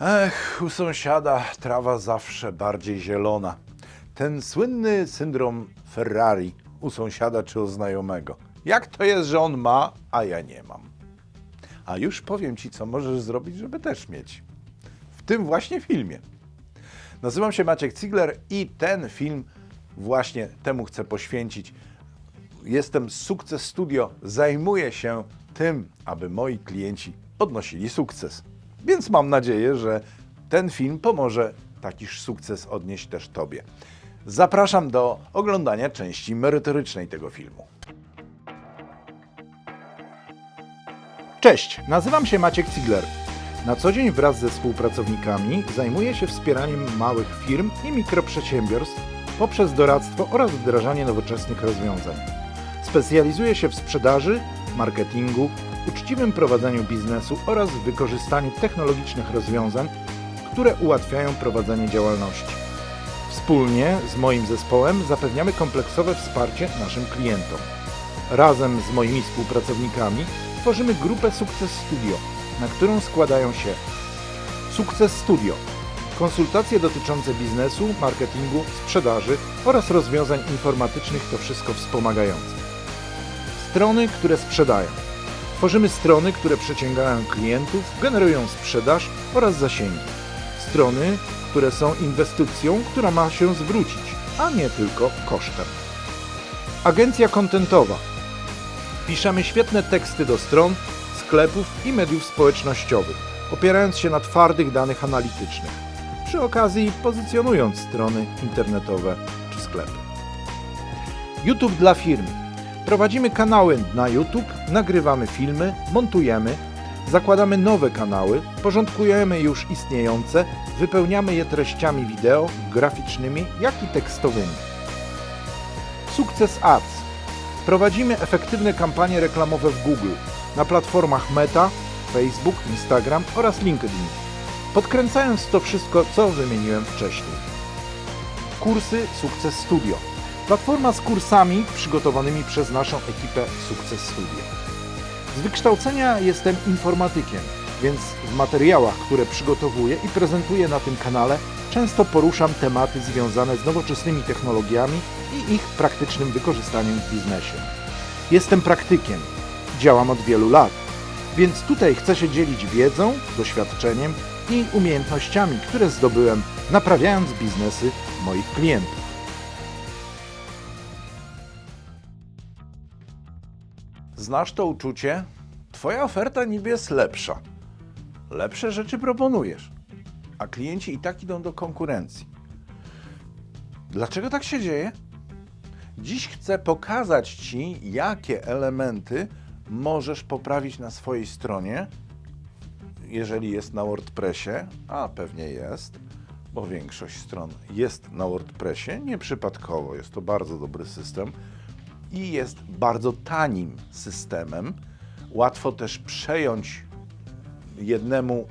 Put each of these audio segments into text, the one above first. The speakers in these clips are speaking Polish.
Ech, u sąsiada trawa zawsze bardziej zielona. Ten słynny syndrom Ferrari u sąsiada czy u znajomego. Jak to jest, że on ma, a ja nie mam? A już powiem ci, co możesz zrobić, żeby też mieć. W tym właśnie filmie. Nazywam się Maciek Cigler i ten film właśnie temu chcę poświęcić. Jestem Sukces Studio, zajmuję się tym, aby moi klienci odnosili sukces. Więc mam nadzieję, że ten film pomoże takiż sukces odnieść też Tobie. Zapraszam do oglądania części merytorycznej tego filmu. Cześć, nazywam się Maciek Cigler. Na co dzień wraz ze współpracownikami zajmuję się wspieraniem małych firm i mikroprzedsiębiorstw poprzez doradztwo oraz wdrażanie nowoczesnych rozwiązań. Specjalizuję się w sprzedaży, marketingu, uczciwym prowadzeniu biznesu oraz wykorzystaniu technologicznych rozwiązań, które ułatwiają prowadzenie działalności. Wspólnie z moim zespołem zapewniamy kompleksowe wsparcie naszym klientom. Razem z moimi współpracownikami tworzymy grupę Sukces Studio, na którą składają się Sukces Studio, konsultacje dotyczące biznesu, marketingu, sprzedaży oraz rozwiązań informatycznych, to wszystko wspomagające. Strony, które sprzedają. Tworzymy strony, które przyciągają klientów, generują sprzedaż oraz zasięgi. Strony, które są inwestycją, która ma się zwrócić, a nie tylko kosztem. Agencja kontentowa. Piszemy świetne teksty do stron, sklepów i mediów społecznościowych, opierając się na twardych danych analitycznych, przy okazji pozycjonując strony internetowe czy sklepy. YouTube dla firm. Prowadzimy kanały na YouTube, nagrywamy filmy, montujemy, zakładamy nowe kanały, porządkujemy już istniejące, wypełniamy je treściami wideo, graficznymi, jak i tekstowymi. Sukces Ads. Prowadzimy efektywne kampanie reklamowe w Google, na platformach Meta, Facebook, Instagram oraz LinkedIn, podkręcając to wszystko, co wymieniłem wcześniej. Kursy Sukces Studio. Platforma z kursami przygotowanymi przez naszą ekipę Sukces Studio. Z wykształcenia jestem informatykiem, więc w materiałach, które przygotowuję i prezentuję na tym kanale, często poruszam tematy związane z nowoczesnymi technologiami i ich praktycznym wykorzystaniem w biznesie. Jestem praktykiem, działam od wielu lat, więc tutaj chcę się dzielić wiedzą, doświadczeniem i umiejętnościami, które zdobyłem naprawiając biznesy moich klientów. Znasz to uczucie? Twoja oferta niby jest lepsza. Lepsze rzeczy proponujesz, a klienci i tak idą do konkurencji. Dlaczego tak się dzieje? Dziś chcę pokazać Ci, jakie elementy możesz poprawić na swojej stronie, jeżeli jest na WordPressie, a pewnie jest, bo większość stron jest na WordPressie, nieprzypadkowo, jest to bardzo dobry system i jest bardzo tanim systemem. Łatwo też przejąć jednemu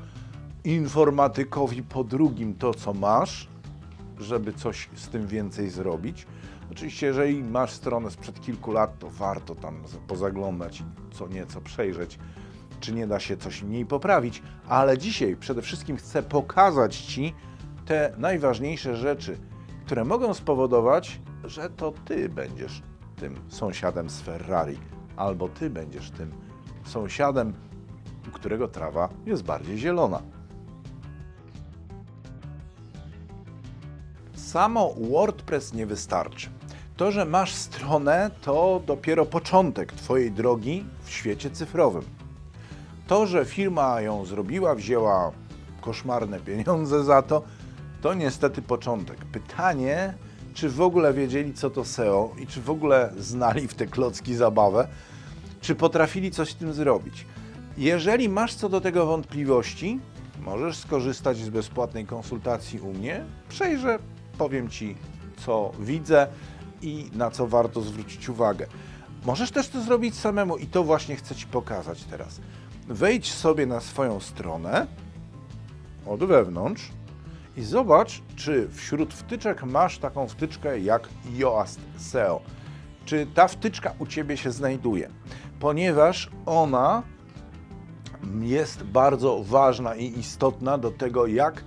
informatykowi po drugim to, co masz, żeby coś z tym więcej zrobić. Oczywiście, jeżeli masz stronę sprzed kilku lat, to warto tam pozaglądać co nieco przejrzeć, czy nie da się coś w niej poprawić, ale dzisiaj przede wszystkim chcę pokazać Ci te najważniejsze rzeczy, które mogą spowodować, że to Ty będziesz tym sąsiadem z Ferrari, albo Ty będziesz tym sąsiadem, u którego trawa jest bardziej zielona. Samo WordPress nie wystarczy. To, że masz stronę, to dopiero początek Twojej drogi w świecie cyfrowym. To, że firma ją zrobiła, wzięła koszmarne pieniądze za to, to niestety początek. Pytanie, czy w ogóle wiedzieli, co to SEO i czy w ogóle znali w te klocki zabawę, czy potrafili coś z tym zrobić. Jeżeli masz co do tego wątpliwości, możesz skorzystać z bezpłatnej konsultacji u mnie. Przejrzę, powiem Ci, co widzę i na co warto zwrócić uwagę. Możesz też to zrobić samemu i to właśnie chcę Ci pokazać teraz. Wejdź sobie na swoją stronę od wewnątrz i zobacz, czy wśród wtyczek masz taką wtyczkę jak Yoast SEO. Czy ta wtyczka u Ciebie się znajduje? Ponieważ ona jest bardzo ważna i istotna do tego, jak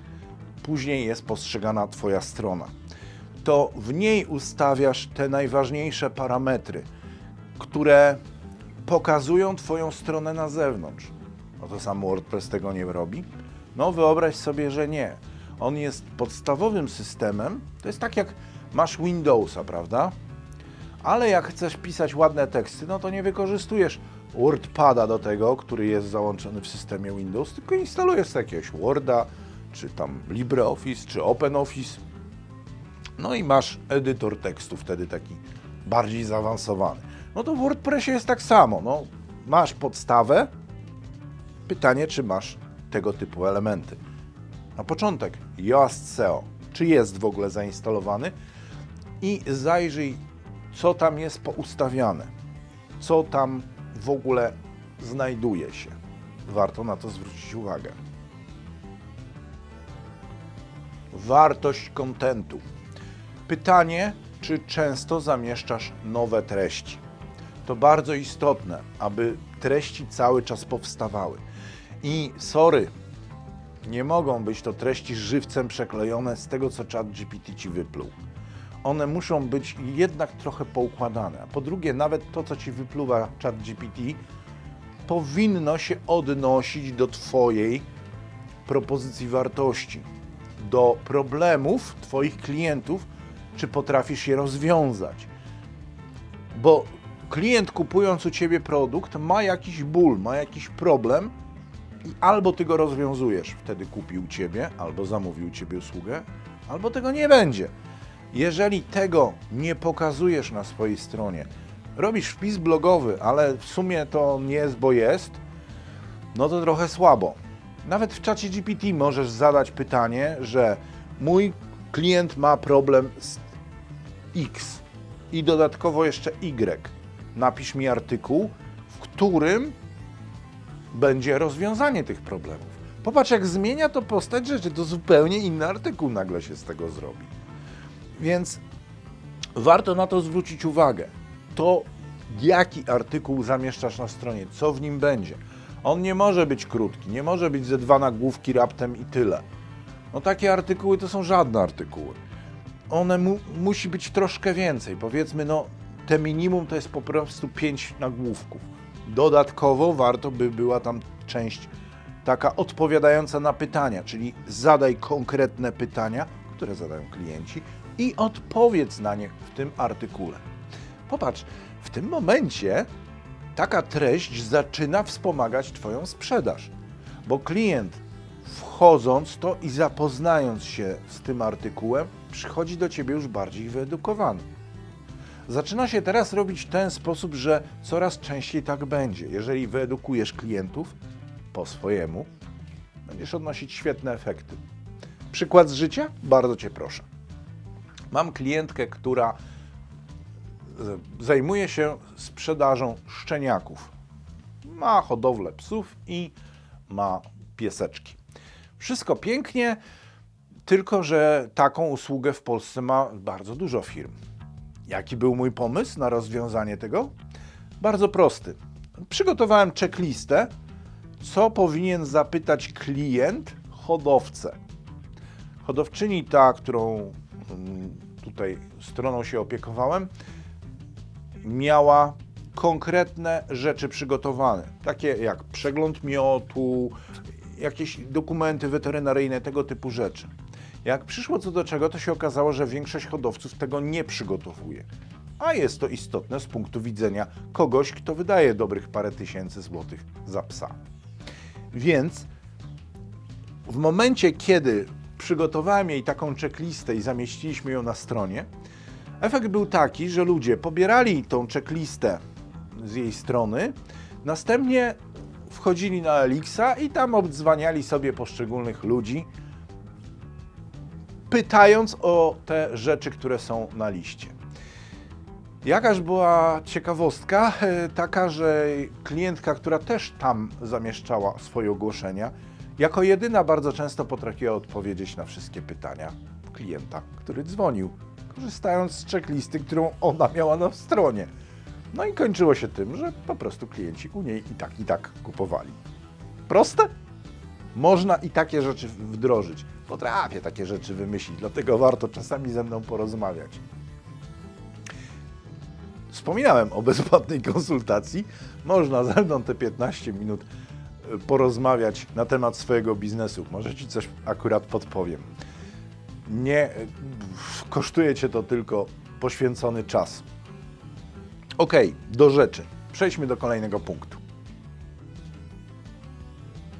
później jest postrzegana Twoja strona. To w niej ustawiasz te najważniejsze parametry, które pokazują Twoją stronę na zewnątrz. No to sam WordPress tego nie robi? No wyobraź sobie, że nie. On jest podstawowym systemem, to jest tak jak masz Windowsa, prawda? Ale jak chcesz pisać ładne teksty, no to nie wykorzystujesz WordPada do tego, który jest załączony w systemie Windows, tylko instalujesz jakiegoś Worda, czy tam LibreOffice, czy OpenOffice. No i masz edytor tekstu wtedy taki bardziej zaawansowany. No to w WordPressie jest tak samo. No, masz podstawę. Pytanie, czy masz tego typu elementy. Na początek Yoast SEO. Czy jest w ogóle zainstalowany? I zajrzyj, co tam jest poustawiane. Co tam w ogóle znajduje się. Warto na to zwrócić uwagę. Wartość kontentu. Pytanie, czy często zamieszczasz nowe treści. To bardzo istotne, aby treści cały czas powstawały. I sorry, nie mogą być to treści żywcem przeklejone z tego, co czat GPT ci wypluł. One muszą być jednak trochę poukładane. A po drugie, nawet to, co ci wypluwa czat GPT, powinno się odnosić do Twojej propozycji wartości, do problemów Twoich klientów, czy potrafisz je rozwiązać. Bo klient kupując u Ciebie produkt ma jakiś ból, ma jakiś problem i albo Ty go rozwiązujesz, wtedy kupił Ciebie, albo zamówił Ciebie usługę, albo tego nie będzie. Jeżeli tego nie pokazujesz na swojej stronie, robisz wpis blogowy, ale w sumie to nie jest, bo jest, no to trochę słabo. Nawet w czacie GPT możesz zadać pytanie, że mój klient ma problem z X i dodatkowo jeszcze Y. Napisz mi artykuł, w którym będzie rozwiązanie tych problemów. Popatrz, jak zmienia to postać rzeczy, to zupełnie inny artykuł nagle się z tego zrobi. Więc warto na to zwrócić uwagę. To, jaki artykuł zamieszczasz na stronie, co w nim będzie. On nie może być krótki, nie może być ze dwa nagłówki raptem i tyle. No takie artykuły to są żadne artykuły. One mu, musi być troszkę więcej. Powiedzmy, no te minimum to jest po prostu pięć nagłówków. Dodatkowo warto by była tam część taka odpowiadająca na pytania, czyli zadaj konkretne pytania, które zadają klienci i odpowiedz na nie w tym artykule. Popatrz, w tym momencie taka treść zaczyna wspomagać Twoją sprzedaż, bo klient wchodząc to i zapoznając się z tym artykułem, przychodzi do Ciebie już bardziej wyedukowany. Zaczyna się teraz robić w ten sposób, że coraz częściej tak będzie. Jeżeli wyedukujesz klientów po swojemu, będziesz odnosić świetne efekty. Przykład z życia? Bardzo Cię proszę. Mam klientkę, która zajmuje się sprzedażą szczeniaków. Ma hodowlę psów i ma pieseczki. Wszystko pięknie, tylko że taką usługę w Polsce ma bardzo dużo firm. Jaki był mój pomysł na rozwiązanie tego? Bardzo prosty. Przygotowałem checklistę, co powinien zapytać klient hodowcę. Hodowczyni ta, którą mm, tutaj stroną się opiekowałem, miała konkretne rzeczy przygotowane, takie jak przegląd miotu, jakieś dokumenty weterynaryjne, tego typu rzeczy. Jak przyszło co do czego, to się okazało, że większość hodowców tego nie przygotowuje. A jest to istotne z punktu widzenia kogoś, kto wydaje dobrych parę tysięcy złotych za psa. Więc w momencie, kiedy przygotowałem jej taką checklistę i zamieściliśmy ją na stronie, efekt był taki, że ludzie pobierali tą checklistę z jej strony, następnie wchodzili na Elixa i tam obdzwaniali sobie poszczególnych ludzi, pytając o te rzeczy, które są na liście. Jakaż była ciekawostka, e, taka, że klientka, która też tam zamieszczała swoje ogłoszenia, jako jedyna bardzo często potrafiła odpowiedzieć na wszystkie pytania klienta, który dzwonił, korzystając z checklisty, którą ona miała na stronie. No i kończyło się tym, że po prostu klienci u niej i tak, i tak kupowali. Proste? Można i takie rzeczy wdrożyć. Potrafię takie rzeczy wymyślić, dlatego warto czasami ze mną porozmawiać. Wspominałem o bezpłatnej konsultacji. Można ze mną te 15 minut y, porozmawiać na temat swojego biznesu. Może Ci coś akurat podpowiem. Nie y, kosztuje Cię to tylko poświęcony czas. Ok, do rzeczy. Przejdźmy do kolejnego punktu.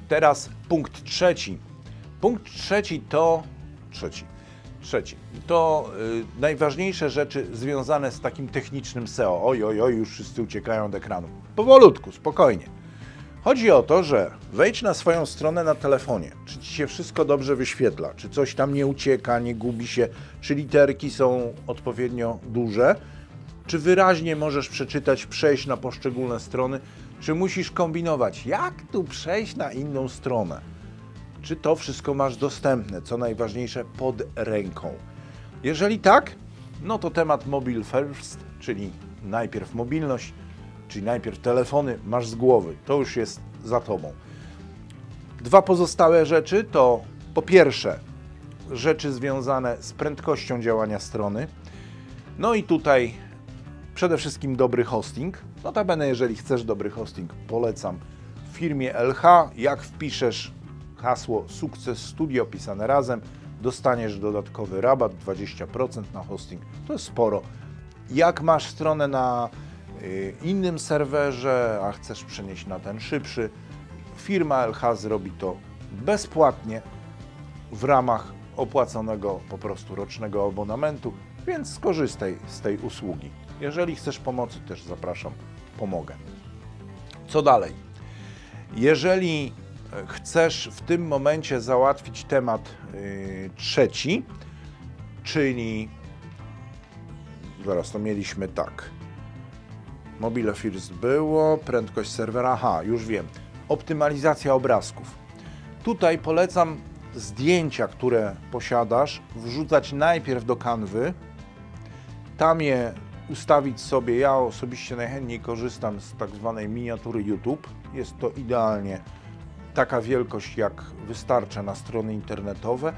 Teraz punkt trzeci. Punkt trzeci to trzeci. Trzeci. To y, najważniejsze rzeczy związane z takim technicznym SEO. Oj, oj, oj, już wszyscy uciekają od ekranu. Powolutku, spokojnie. Chodzi o to, że wejdź na swoją stronę na telefonie. Czy ci się wszystko dobrze wyświetla? Czy coś tam nie ucieka, nie gubi się? Czy literki są odpowiednio duże? Czy wyraźnie możesz przeczytać, przejść na poszczególne strony? Czy musisz kombinować, jak tu przejść na inną stronę? Czy to wszystko masz dostępne, co najważniejsze, pod ręką? Jeżeli tak, no to temat mobile first, czyli najpierw mobilność, czyli najpierw telefony, masz z głowy. To już jest za tobą. Dwa pozostałe rzeczy to po pierwsze rzeczy związane z prędkością działania strony. No i tutaj przede wszystkim dobry hosting. Notabene, jeżeli chcesz dobry hosting, polecam w firmie LH. Jak wpiszesz hasło Sukces Studio pisane razem, dostaniesz dodatkowy rabat 20% na hosting. To jest sporo. Jak masz stronę na y, innym serwerze, a chcesz przenieść na ten szybszy, firma LH zrobi to bezpłatnie w ramach opłaconego po prostu rocznego abonamentu, więc skorzystaj z tej usługi. Jeżeli chcesz pomocy, też zapraszam, pomogę. Co dalej? Jeżeli e, chcesz w tym momencie załatwić temat yy, trzeci, czyli zaraz to mieliśmy tak. Mobile First było, prędkość serwera, aha, już wiem. Optymalizacja obrazków. Tutaj polecam zdjęcia, które posiadasz, wrzucać najpierw do kanwy, tam je ustawić sobie. Ja osobiście najchętniej korzystam z tak zwanej miniatury YouTube. Jest to idealnie taka wielkość, jak wystarcza na strony internetowe.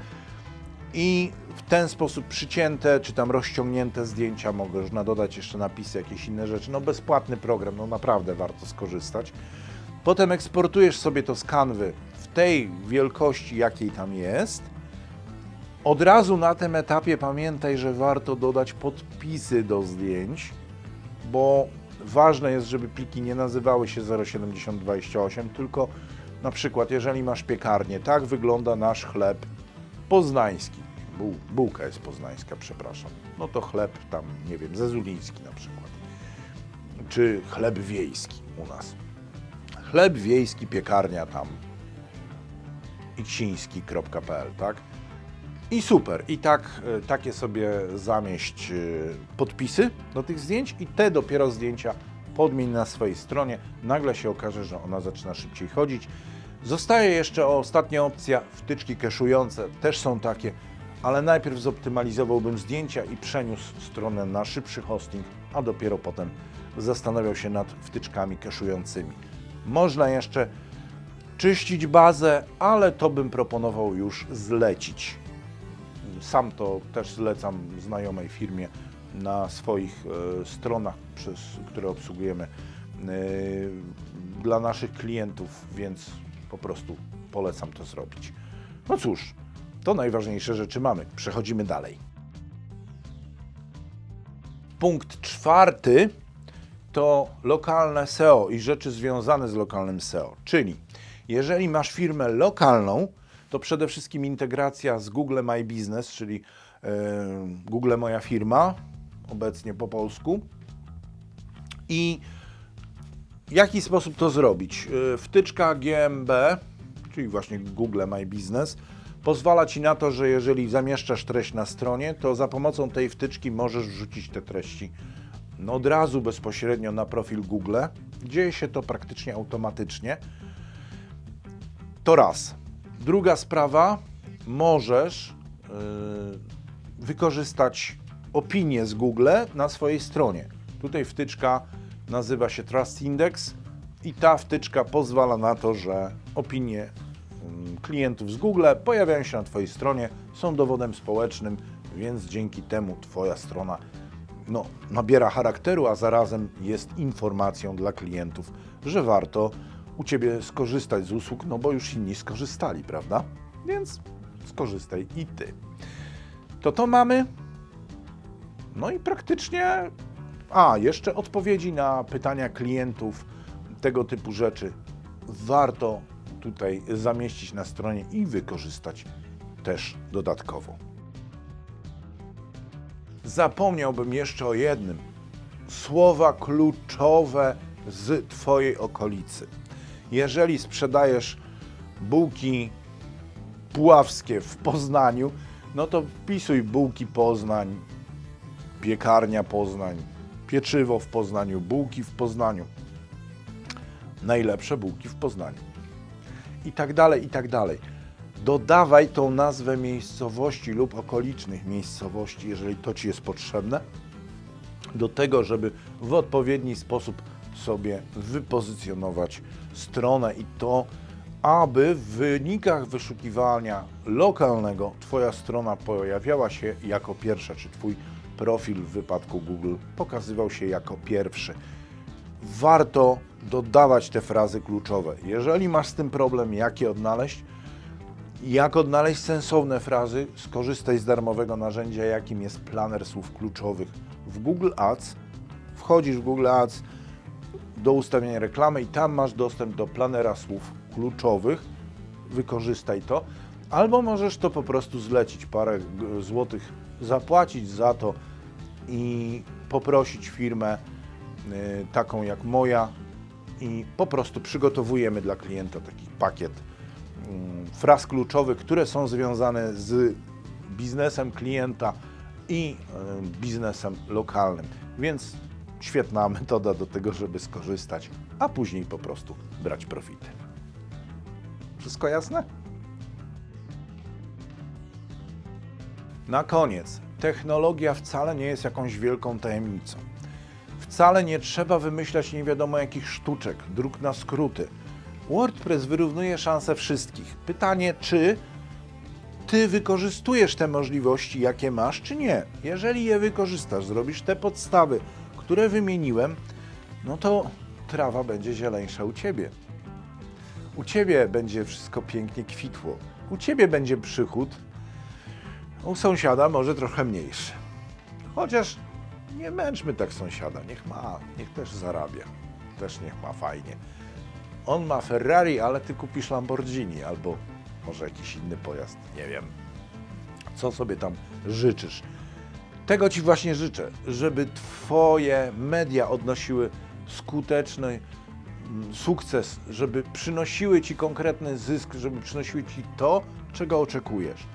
I w ten sposób przycięte czy tam rozciągnięte zdjęcia można dodać jeszcze napisy, jakieś inne rzeczy. No bezpłatny program, no naprawdę warto skorzystać. Potem eksportujesz sobie to z kanwy w tej wielkości, jakiej tam jest. Od razu na tym etapie pamiętaj, że warto dodać podpisy do zdjęć, bo ważne jest, żeby pliki nie nazywały się 07028, tylko na przykład, jeżeli masz piekarnię, tak wygląda nasz chleb poznański. Buł, bułka jest poznańska, przepraszam. No to chleb tam, nie wiem, zezuliński na przykład. Czy chleb wiejski u nas. Chleb wiejski, piekarnia tam iksiński.pl, tak? I super. I tak, e, takie sobie zamieść e, podpisy do tych zdjęć i te dopiero zdjęcia podmień na swojej stronie. Nagle się okaże, że ona zaczyna szybciej chodzić. Zostaje jeszcze ostatnia opcja, wtyczki keszujące. Też są takie, ale najpierw zoptymalizowałbym zdjęcia i przeniósł stronę na szybszy hosting, a dopiero potem zastanawiał się nad wtyczkami keszującymi. Można jeszcze czyścić bazę, ale to bym proponował już zlecić. Sam to też zlecam znajomej firmie na swoich e, stronach, przez które obsługujemy e, dla naszych klientów, więc po prostu polecam to zrobić. No cóż, to najważniejsze rzeczy mamy. Przechodzimy dalej. Punkt czwarty to lokalne SEO i rzeczy związane z lokalnym SEO. Czyli jeżeli masz firmę lokalną, to przede wszystkim integracja z Google My Business, czyli Google Moja Firma, obecnie po polsku. I w jaki sposób to zrobić? Yy, Wtyczka GMB, czyli właśnie Google My Business, pozwala Ci na to, że jeżeli zamieszczasz treść na stronie, to za pomocą tej wtyczki możesz wrzucić te treści no od razu bezpośrednio na profil Google. Dzieje się to praktycznie automatycznie. To raz. Druga sprawa, możesz yy, wykorzystać opinię z Google na swojej stronie. Tutaj wtyczka nazywa się Trust Index I ta wtyczka pozwala na to, że opinie mm, klientów z Google pojawiają się na Twojej stronie, są dowodem społecznym, więc dzięki temu Twoja strona no, nabiera charakteru, a zarazem jest informacją dla klientów, że warto u Ciebie skorzystać z usług, no bo już inni skorzystali, prawda? Więc skorzystaj i Ty. To to mamy. No i praktycznie. A, jeszcze odpowiedzi na pytania klientów, tego typu rzeczy warto tutaj zamieścić na stronie i wykorzystać też dodatkowo. Zapomniałbym jeszcze o jednym. Słowa kluczowe z Twojej okolicy. Jeżeli sprzedajesz bułki puławskie w Poznaniu, no to wpisuj bułki Poznań, piekarnia Poznań, pieczywo w Poznaniu, bułki w Poznaniu. Najlepsze bułki w Poznaniu. I tak dalej, i tak dalej. Dodawaj tą nazwę miejscowości lub okolicznych miejscowości, jeżeli to Ci jest potrzebne, do tego, żeby w odpowiedni sposób sobie wypozycjonować stronę i to, aby w wynikach wyszukiwania lokalnego Twoja strona pojawiała się jako pierwsza, czy Twój profil w wypadku Google pokazywał się jako pierwszy. Warto dodawać te frazy kluczowe. Jeżeli masz z tym problem, jak je odnaleźć, jak odnaleźć sensowne frazy, skorzystaj z darmowego narzędzia, jakim jest planer słów kluczowych w Google Ads. Wchodzisz w Google Ads do ustawienia reklamy i tam masz dostęp do planera słów kluczowych. Wykorzystaj to. Albo możesz to po prostu zlecić, parę złotych zapłacić za to i poprosić firmę y, taką jak moja i po prostu przygotowujemy dla klienta taki pakiet mm, fraz kluczowych, które są związane z biznesem klienta i y, biznesem lokalnym. Więc świetna metoda do tego, żeby skorzystać, a później po prostu brać profity. Wszystko jasne? Na koniec, technologia wcale nie jest jakąś wielką tajemnicą. Wcale nie trzeba wymyślać nie wiadomo jakich sztuczek, dróg na skróty. WordPress wyrównuje szanse wszystkich. Pytanie, czy ty wykorzystujesz te możliwości, jakie masz, czy nie? Jeżeli je wykorzystasz, zrobisz te podstawy, które wymieniłem, no to trawa będzie zieleńsza u ciebie. U ciebie będzie wszystko pięknie kwitło. U ciebie będzie przychód, u sąsiada może trochę mniejszy. Chociaż nie męczmy tak sąsiada, niech ma, niech też zarabia, też niech ma fajnie. On ma Ferrari, ale ty kupisz Lamborghini albo może jakiś inny pojazd, nie wiem. Co sobie tam życzysz? Tego Ci właśnie życzę, żeby Twoje media odnosiły skuteczny mm, sukces, żeby przynosiły Ci konkretny zysk, żeby przynosiły Ci to, czego oczekujesz.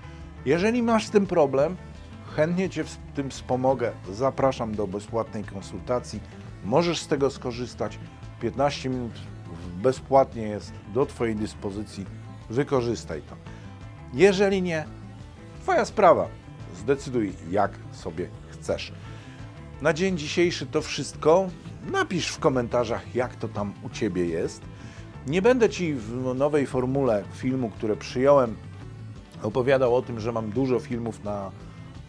Jeżeli masz z tym problem, chętnie Cię w tym wspomogę. Zapraszam do bezpłatnej konsultacji. Możesz z tego skorzystać. 15 minut bezpłatnie jest do Twojej dyspozycji. Wykorzystaj to. Jeżeli nie, Twoja sprawa. Zdecyduj, jak sobie chcesz. Na dzień dzisiejszy to wszystko. Napisz w komentarzach, jak to tam u Ciebie jest. Nie będę Ci w nowej formule filmu, które przyjąłem, opowiadał o tym, że mam dużo filmów na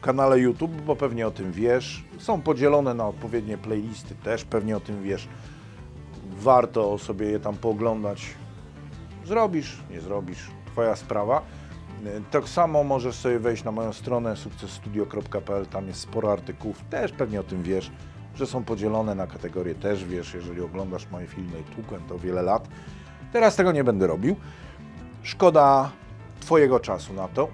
kanale YouTube, bo pewnie o tym wiesz. Są podzielone na odpowiednie playlisty, też pewnie o tym wiesz. Warto sobie je tam pooglądać. Zrobisz, nie zrobisz, Twoja sprawa. Tak samo możesz sobie wejść na moją stronę sukcesstudio.pl, tam jest sporo artykułów, też pewnie o tym wiesz, że są podzielone na kategorie, też wiesz, jeżeli oglądasz moje filmy i tłukłem to wiele lat. Teraz tego nie będę robił. Szkoda Twojego czasu na to.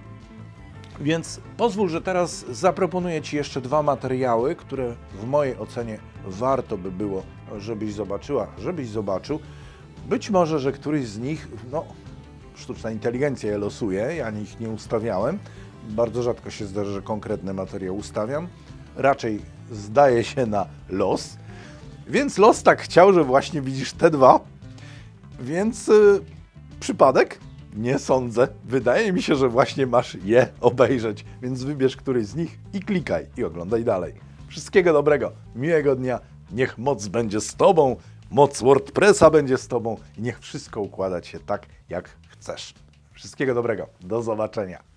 Więc pozwól, że teraz zaproponuję Ci jeszcze dwa materiały, które w mojej ocenie warto by było, żebyś zobaczyła, żebyś zobaczył. Być może, że któryś z nich, no, sztuczna inteligencja je losuje, ja ich nie ustawiałem. Bardzo rzadko się zdarza, że konkretny materiał ustawiam. Raczej zdaje się na los. Więc los tak chciał, że właśnie widzisz te dwa. Więc y, przypadek? Nie sądzę. Wydaje mi się, że właśnie masz je obejrzeć, więc wybierz któryś z nich i klikaj i oglądaj dalej. Wszystkiego dobrego, miłego dnia, niech moc będzie z Tobą, moc WordPressa będzie z Tobą i niech wszystko układać się tak, jak chcesz. Wszystkiego dobrego. Do zobaczenia.